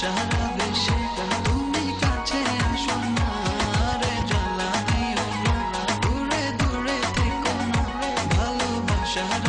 সারা দেশে তুমি কাছে আসো না। রে জ্বালা দিও না দূরে দূরে থেকো না। ভালোবাসার